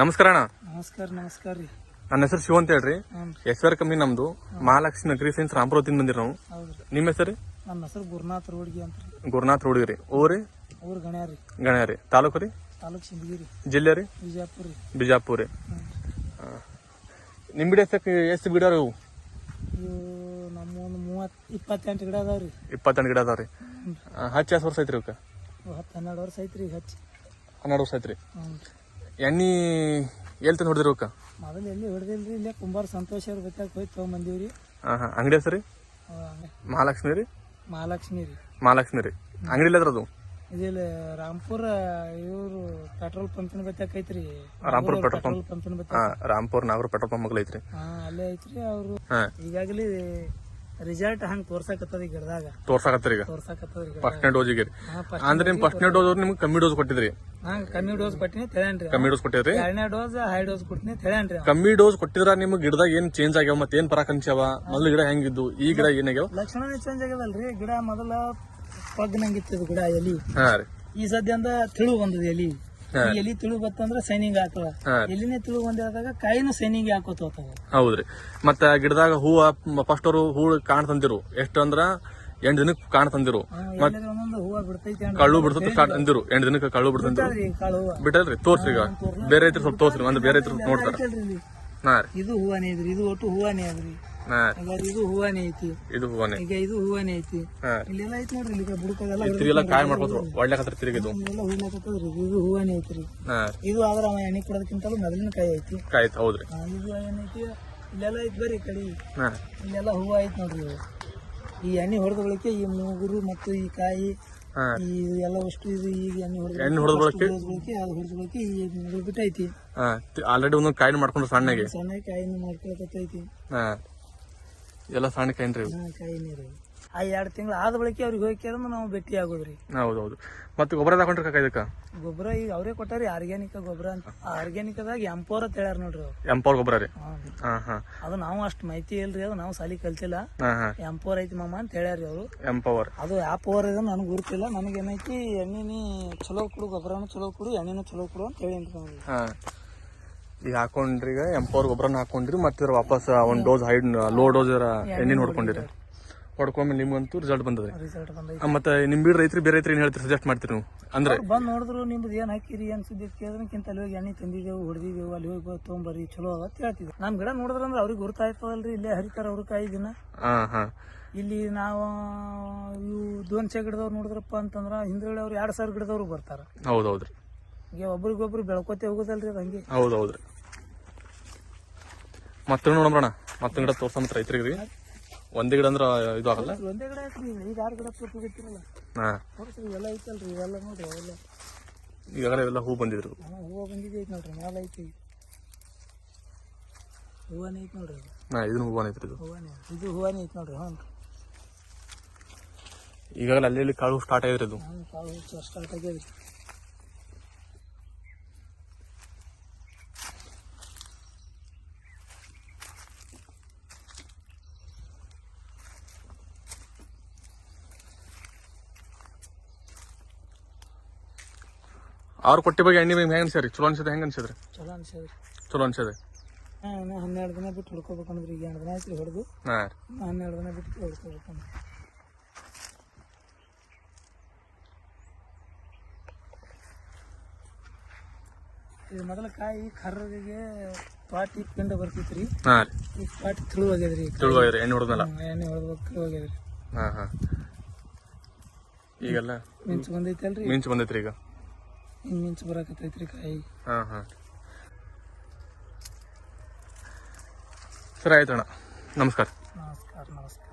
ನಮಸ್ಕಾರ ಅಣ್ಣ. ನಮಸ್ಕಾರ ನಮಸ್ಕಾರ ರೀ. ನನ್ನ ಹೆಸರು ಶಿವ ಅಂತ ಹೇಳ್ರಿ. ಎಸ್ ಆರ್ ಕಂಪ್ನಿ ನಮ್ದು. ಮಹಾಲಕ್ಷ್ಮಿ ನಗರಿ ಸೈನ್ಸ್ ರಾಮಪುರದಿಂದ ಬಂದಿರ ನಾವು. ಹೌದ್ರಿ ನಿಮ್ಮ ಹೆಸರು ನನ್ನ ಹೆಸರು ಗುರುನಾಥ್ ರೋಡ್ಗಿ ಅಂತ ರೀ. ಗುರುನಾಥ್ ಹುಡುಗರಿ ಊರಿ ಊರು ಗಣ್ಯ ರೀ. ಗಣ್ಯ ರೀ. ತಾಲೂಕು ರೀ? ತಾಲೂಕ್ ಸಿಂದಗಿರಿ ಜಿಲ್ಲೆ ರೀ? ಬಿಜಾಪುರ ರೀ. ಬಿಜಾಪುರ ರೀ. ನಿಮ್ಮ ಗಿಡ ಎಷ್ಟು ಗಿಡ ಅದಾವು? ಇವು ನಮ್ಮ ಒಂದು ಮೂವತ್ತು ಇಪ್ಪತ್ತೆಂಟು ಗಿಡ ಅದಾವ ರೀ. ಇಪ್ಪತ್ತೆಂಟು ಗಿಡ ಅದಾವ ರೀ. ಹಚ್ಚ ಎಷ್ಟು ವರ್ಷ ಐತ್ರಿ ಅವಕ್ಕೆ ಹತ್ತು ಹನ್ನೆರಡು ವರ್ಷ ಐತ್ರಿ ಹಚ್ಚಿ. ಹನ್ನೆರಡು ವರ್ಷ ಐತ್ರಿ. ಎಣ್ಣೆ ಎಲ್ಲಿ ತಂದು ಹೊಡೆದಿರಿ ಅವಕ್ಕೆ? ಮೊದಲು ಎಲ್ಲಿ ಹೊಡೆದಿಲ್ರಿ ಇಲ್ಲೇ ಕುಂಬಾರ ಸಂತೋಷ ಅವ್ರ ಬತ್ತಾಗ ಹೋಗಿ ತೊಗೊಂಬಂದೀವಿ ರೀ ಹಾಂ ಹಾಂ. ಅಂಗಡಿ ಹೆಸರು ರೀ? ಮಹಾಲಕ್ಷ್ಮಿ ರೀ? ಮಹಾಲಕ್ಷ್ಮಿ ರೀ. ಮಹಾಲಕ್ಷ್ಮಿ ರೀ. ಅಂಗಡಿ ಇಲ್ಲ ಅದು ಇದಿಲ್ಲ ರಾಂಪುರ ಇವರು ಪೆಟ್ರೋಲ್ ಪಂಪಿನ ಬತ್ತಾಗ ಐತ್ರಿ. Rampura petrol pump. ಪಂಪಿನ ಹಾಂ ರಾಮ್ಪುರ್ ನಾಗರ ಪೆಟ್ರೋಲ್ ಪಂಪ್ ಮಗ್ಲ ಐತ್ರಿ. ಹಾಂ ಅಲ್ಲೇ ಐತ್ರಿ ಅವರು. ಈಗಾಗಲೇ ರಿಸಲ್ಟ್ ಹಂಗೆ ತೋರ್ಸಕತ್ತದ ಈ ಗಿಡದಾಗ. ತೋರ್ಸಾಕತ್ತೀರಿ ಈಗ? ತೋರ್ಸಕತ್ತದ ಈ ಗಿಡ ಫಸ್ಟ್ನೇ ಡೋಸಿಗೆ ರೀ ನಿಮ್ಮ ಫಸ್ಟ್ ಅಂದ್ರೆ ನಿಮ್ ಫಸ್ಟ್ನೇ ಡೋಸ್ ಅವ್ರು ನಿಮ್ಗೆ ಕಮ್ಮಿ ಡೋಸ್ ಕೊಟ್ಟಿದ್ರಿ. ಹಾಂ ಕಮ್ಮಿ ಡೋಸ್ ಕೊಟ್ಟಿನಿ ತೆಳ್ಯಾನ್ರಿ ಕಮ್ಮಿ ಡೋಸ್ ಕೊಟ್ಟಿದ್ರಿ? ಎರಡನೇ ಡೋಸ್ ಹೈ ಡೋಸ್ ಕೊಟ್ಟಿನಿ ತೆಳ್ಯಾನ್ರಿ ಕಮ್ಮಿ ಡೋಸ್ ಕೊಟ್ಟಿದ್ರ ನಿಮ್ ಗಿಡದಾಗ ಏನ್ ಚೇಂಜ್ ಆಗ್ಯಾವ ಮತ್ತೆ ಏನ್ ಪರಾಕ್ ಅನ್ಸ್ಯಾವ? ಮೊದಲು ಗಿಡ ಹೆಂಗಿದ್ದು ಈ ಗಿಡ ಏನಾಗ್ಯಾವ ಲಕ್ಷಣನೇ ಚೇಂಜ್ ಆಗ್ಯದಲ್ರಿ ಗಿಡ ಮೊದಲ ಪಗ್ನಂಗಿತ್ತು ಗಿಡ ಎಲಿ. ಹಾ ರೀ. ಈ ಸದ್ಯಂದ ತಿಳು ಬಂದದ ಎಲಿ. ಹಾ. ಈ ಎಲಿ ತಿಳು ಬತ್ತಂದ್ರ ಸೈನಿಂಗ್ ಹಾಕವ. ಎಲಿನೇ ತಿಳು ಬಂದಿರದಾಗ ಕಾಯಿನೂ ಸೈನಿಂಗ್ ಹಾಕೋತ ಹೋಗ್ತಾವ. ಹೌದ್ರಿ. ಮತ್ತ ಗಿಡದಾಗ ಹೂವ ಫಸ್ಟ್ ಅವರು ಹೂ ಕಾಣ್ ತಂದಿರು. ಎಷ್ಟು ಅಂದ್ರ ಎಂಟ್ ದಿನಕ್ಕೆ ಕಾಣ್ತಂದಿರು ಕಳ್ಳು ಬಿಡ್ತದ ಸ್ಟಾರ್ಟ್ ಅಂದಿರು ಎಂಟ್ ದಿನಕ್ಕೆ ಕಳ್ಳು ಬಿಡ್ತಂದಿರು ಬಿಟ್ಟಲ್ರಿ ತೋರ್ಸ್ರಿ ಈಗ. ಬೇರೆ ಐತ್ರಿ ಸ್ವಲ್ಪ ತೋರ್ಸ್ರಿ ಒಂದ್ ಬೇರೆ ಐತ್ರಿ ನೋಡ್ತಾರ. ಹಾ ರೀ. ಇದು ಹೂವಾನೇ ಇದ್ರಿ ಇದು ಒಟ್ಟು ಹೂವಾನೇ ಅದ್ರಿ ಇದು ಹೂವಾನೇ ಐತಿ. ಇದು ಹೂವನೇ. ಈಗ ಇದು ಹೂವಾನೇ ಐತಿ. ಇಲ್ಲೆಲ್ಲ ಐತಿ ನೋಡ್ರಿ ಇಲ್ಲಿ ಬುಡಕದೆಲ್ಲ ತಿರುಗೆಲ್ಲ ಕಾಯಿ ಮಾಡ್ಕೊತ್ರು. ಒಳ್ಳೆ ಕತ್ರ ತಿರುಗಿದು ಇದು. ಹೂವಾನೇ ಐತ್ರಿ. ಇದು ಆದ್ರ ಅವ ಎಣ್ಣೆ ಕೊಡೋದಕ್ಕಿಂತಲೂ ಮೊದಲಿನ ಕಾಯಿ ಐತಿ. ಕಾಯಿ ಹೌದ್ರಿ. ಇದು ಏನೈತಿ ಇಲ್ಲೆಲ್ಲ ಐತಿ ಬರ್ರಿ ಕಡಿ. ಇಲ್ಲೆಲ್ಲ ಹೂವ ಐತಿ ನೋಡ್ರಿ ಈ ಎಣ್ಣೆ ಹೊಡೆದ ಬಳಿಕೆ ಈ ಮೂಗುರು ಮತ್ತು ಈ ಕಾಯಿ ಈ ಎಲ್ಲ ಅಷ್ಟು ಇದು ಈಗ ಎಣ್ಣೆ ಹೊಡೆದ ಎಣ್ಣೆ ಹೊಡೆದ ಬಳಕೆ ಬಳಕೆ ಅದು ಹೊಡೆದ ಬಳಕೆ ಈ ಮೂಗುರು ಬಿಟ್ಟೈತಿ. ಆಲ್ರೆಡಿ ಒಂದೊಂದು ಕಾಯಿ ಮಾಡ್ಕೊಂಡ್ರು ಸಣ್ಣಗೆ. ಸಣ್ಣ ಕಾಯಿನ ಮಾಡ್ಕೊಳಕತ್ತೈತಿ. ಹಾ. ಎಲ್ಲ ಸಣ್ಣ ಕೈನ್ರಿ ಇವು. ನೀರು ಆ ಎರಡು ತಿಂಗಳು ಆದ ಬಳಿಕ ಅವ್ರಿಗೆ ಹೋಗಿ ನಾವು ಭೇಟಿ ಆಗೋದ್ರಿ. ಹೌದೌದು. ಮತ್ತೆ ಗೊಬ್ಬರ ತಗೊಂಡ್ರಿ ಕಾಕ ಇದಕ್ಕ? ಗೊಬ್ಬರ ಈಗ ಅವರೇ ಕೊಟ್ಟಾರಿ ಆರ್ಗ್ಯಾನಿಕ್ ಗೊಬ್ಬರ ಅಂತ. ಆರ್ಗ್ಯಾನಿಕ್ದಾಗ ಎಂಪೋರ್ ಅಂತ ಹೇಳ್ಯಾರ ನೋಡ್ರಿ ಅವ್ರು. ಎಂಪವರ್ ಗೊಬ್ಬರ ರೀ. ಹಾ. ಹಾ ಹಾ. ಅದು ನಾವು ಅಷ್ಟು ಮಾಹಿತಿ ಇಲ್ರಿ ಅದು ನಾವು ಸಾಲಿ ಕಲ್ತಿಲ್ಲ. ಹಾ ಹಾ. ಎಂಪೋರ್ ಐತಿ ಮಾಮ ಅಂತ ಹೇಳ್ಯಾರಿ ಅವರು. ಎಂಪವರ್ ಅದು ಯಾವ ಪವರ್ ಇದೆ ನನಗೆ ಗುರುತಿಲ್ಲ ನನಗೆ ಏನೈತಿ ಎಣ್ಣೆನಿ ಚಲೋ ಕೊಡು ಗೊಬ್ಬರನು ಚಲೋ ಕೊಡು ಎಣ್ಣೆನು ಚಲೋ ಕೊಡು ಅಂತ ಹೇಳಿ ಅಂತ ಹಾ. ಈಗ ಹಾಕೊಂಡ್ರಿ ಈಗ ಎಂಪವರ್ ಗೊಬ್ಬರನ ಹಾಕೊಂಡ್ರಿ ಮತ್ತೆ ಇದ್ರ ವಾಪಸ್ ಒಂದ್ ಡೋಸ್ ಹೈ ಲೋ ಡೋಸ್ ಎಣ್ಣೆ ಹೊಡ್ಕೊಂಡಿರಿ. ಹೊಡ್ಕೊಂಡ್ಮೇಲೆ ನಿಮ್ಗಂತೂ ರಿಸಲ್ಟ್ ಬಂದದ್ರಿ. ರಿಸಲ್ಟ್ ಮತ್ತೆ ನಿಮ್ ಬೀಡ್ ರೈತರಿ ಬೇರೆ ರೈತರು ಏನ್ ಹೇಳ್ತೀರಿ ಸಜೆಸ್ಟ್ ಮಾಡ್ತೀರಿ ನೀವು? ಅಂದ್ರೆ ಬಂದ್ ನೋಡಿದ್ರು ನಿಮ್ದು ಏನು ಹಾಕಿರಿ ಏನು ಸುದ್ದಿ ಕೇಳಿದ್ರಕ್ಕಿಂತ ಅಲ್ಲಿ ಹೋಗಿ ಎಣ್ಣೆ ತಂದಿದೆವು ಹೊಡೆದಿದ್ದೆವು ಅಲ್ಲಿ ಹೋಗಿ ತೊಗೊಂಬರ್ರಿ ಚಲೋ ಅಂತ ಹೇಳ್ತಿದ್ರು. ನಮ್ಮ ಗಿಡ ನೋಡಿದ್ರಂದ್ರೆ ಅವ್ರಿಗೆ ಗುರ್ತಾಯ್ತದಲ್ರಿ ಇಲ್ಲೇ ಹರಿತಾರ ಅವ್ರ ಕಾಯಿ ದಿನ. ಹಾ ಹಾ. ಇಲ್ಲಿ ನಾವು ಇವು ದೋನ್ಸೆ ಗಿಡದವ್ರು ನೋಡಿದ್ರಪ್ಪ ಅಂತಂದ್ರೆ ಹಿಂದ್ಗಡೆ ಅವ್ರು ಎರಡು ಸಾವಿರ ಗಿಡದವ್ರು ಬರ್ತಾರ. ಹೌದೌದ್ರಿ ಈಗ ಒಬ್ರಿಗೊಬ್ರು ಬೆಳ್ಕೊತೆ ಹೋಗೋದಲ್ರಿ ಅದು ಹಂಗೆ. ಹೌದ್ರಿ ಮತ್ತೆ ನೋಡೋಣ ಮತ್ತೆ ಗಿಡ ತೋರ್ಸಂತ ರೈತರಿಗೆ ಒಂದೇ ಗಿಡ ಅಂದ್ರ ಇದು ಆಗಲ್ಲ? ಒಂದೇ ಗಿಡ ಐತ್ರಿ ಈಗ ಆರು ಗಿಡ ಗೊತ್ತಿರಲ್ಲ ಹಾ. ಇವೆಲ್ಲ ಐತಲ್ರಿ. ಇವೆಲ್ಲ ನೋಡ್ರಿ ಅವೆಲ್ಲ. ಈಗಾಗಲೇ ಇವೆಲ್ಲ ಹೂ ಬಂದಿದ್ರು. ಹಾ ಹೂವು ಬಂದಿದೆ ಐತಿ ನೋಡ್ರಿ. ಮ್ಯಾಲ ಐತಿ. ಹೂವಾನೇ ಐತಿ ನೋಡ್ರಿ ಹಾ ಇದನ್ನ ಹೂವಾನ ಐತ್ರಿ ಇದು. ಹೂವನೇ. ಇದು ಹೂವಾನೇ ಐತಿ ನೋಡ್ರಿ. ಹ್ಞೂ. ಈಗಾಗಲೇ ಅಲ್ಲಿ ಕಾಳು ಸ್ಟಾರ್ಟ್ ಆಗಿದ್ರಿ ಇದು ಕಾಳು ಸ್ಟಾರ್ಟ್ ಆಗ್ಯದ್ರಿ ಅವ್ರು ಕೊಟ್ಟಿ ಬಗ್ಗೆ ಎಣ್ಣೆ ಹೆಂಗ್ ಅನ್ಸ್ಯಾರಿ ಚಲೋ ಅನ್ಸದ ಹೆಂಗ್ ಅನ್ಸದ್ರಿ ಚಲೋ ಅನ್ಸದ್ರಿ ಚಲೋ ಅನ್ಸದ ಹನ್ನೆರಡು ದಿನ ಬಿಟ್ಟು ಹುಡ್ಕೋಬೇಕಂದ್ರೆ ಈಗ ಎರಡು ದಿನ ಆಯ್ತು ಹೊಡೆದು. ಹಾ ಹನ್ನೆರಡು ದಿನ ಬಿಟ್ಟು ಹೊಡ್ಕೋಬೇಕಂದ್ರಿ. ಇದು ಮೊದಲ ಕಾಯಿ ಕರ್ರಗೆ ಪಾಟಿ ಪಿಂಡ ಬರ್ತಿತ್ರಿ. ಹಾ ರೀ. ಈ ಪಾಟಿ ತಿಳು ಹೋಗ್ಯದ್ರಿ ಈಗ. ತಿಳುವಾಗಿರಿ ಎಣ್ಣೆ ಹೊಡೆದ್ಮೇಲೆ. ಎಣ್ಣೆ ಹೊಡೆದ್ಬೇಕು ತಿಳು ಆಗ್ಯದ್ರಿ ಹಾ ಹಾ. ಈಗೆಲ್ಲ ಮಿಂಚು ಬಂದೈತಲ್ರಿ. ಮಿಂಚು ಬಂದೈತ್ರಿ ಈಗ. ಮಿಂಚು ಬರಾಕತ್ತೈತ್ರಿ ಕಾಯಿ. ಹಾ ಹಾ. ಸರಿ ಆಯ್ತು ಅಣ್ಣ ನಮಸ್ಕಾರ. ನಮಸ್ಕಾರ ನಮಸ್ಕಾರ.